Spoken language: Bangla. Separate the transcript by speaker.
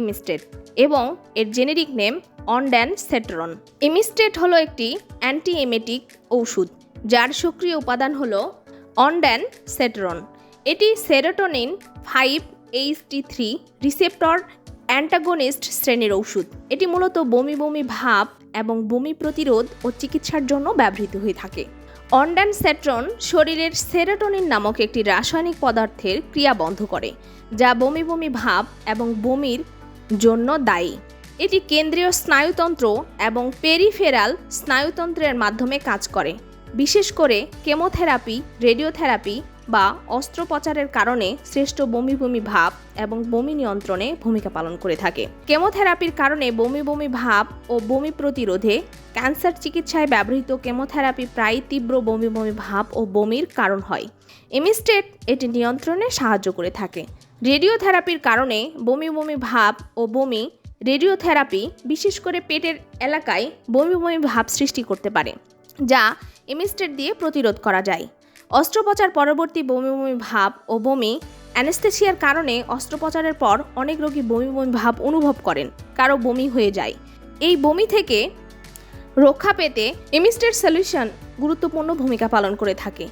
Speaker 1: ইমিস্টেট এবং এর জেনেরিক নেম অনড্যান সেট্রন। ইমিস্টেট হলো একটি অ্যান্টি এমেটিক ঔষধ, যার সক্রিয় উপাদান হল অনড্যান সেট্রন। এটি serotonin five HT three receptor antagonist শ্রেণির ওষুধ এটি মূলত বমি বমি ভাব এবং বমি প্রতিরোধ ও চিকিৎসার জন্য ব্যবহৃত হয়ে থাকে। অন্ডান সেট্রন শরীরের সেরোটোনিন নামক একটি রাসায়নিক পদার্থের ক্রিয়া বন্ধ করে, যা বমি বমি ভাব এবং বমির জন্য দায়ী। এটি কেন্দ্রীয় স্নায়ুতন্ত্র এবং পেরিফেরাল স্নায়ুতন্ত্রের মাধ্যমে কাজ করে। বিশেষ করে কেমোথেরাপি, রেডিওথেরাপি বা অস্ত্রোপচারের কারণে শ্রেষ্ঠ বমি বমি ভাব এবং বমি নিয়ন্ত্রণে ভূমিকা পালন করে থাকে। কেমোথেরাপির কারণে বমি বমি ভাব ও বমি প্রতিরোধে ক্যান্সার চিকিৎসায় ব্যবহৃত কেমোথেরাপি প্রায় তীব্র বমি বমি ভাব ও বমির কারণ হয়। এমিস্টেট এটি নিয়ন্ত্রণে সাহায্য করে থাকে। রেডিওথেরাপির কারণে বমি বমি ভাব ও বমি রেডিওথেরাপি, বিশেষ করে পেটের এলাকায় বমি বমি ভাব সৃষ্টি করতে পারে, যা এমিস্টেট দিয়ে প্রতিরোধ করা যায়। অস্ত্রোপচার পরবর্তী বমি বমি ভাব ও বমি অ্যানেস্থেসিয়ার কারণে অস্ত্রোপচারের পর অনেক রোগী বমি বমি ভাব অনুভব করেন, কারও বমি হয়ে যায়। এই বমি থেকে রক্ষা পেতে এমিস্টেট সলিউশন গুরুত্বপূর্ণ ভূমিকা পালন করে থাকে।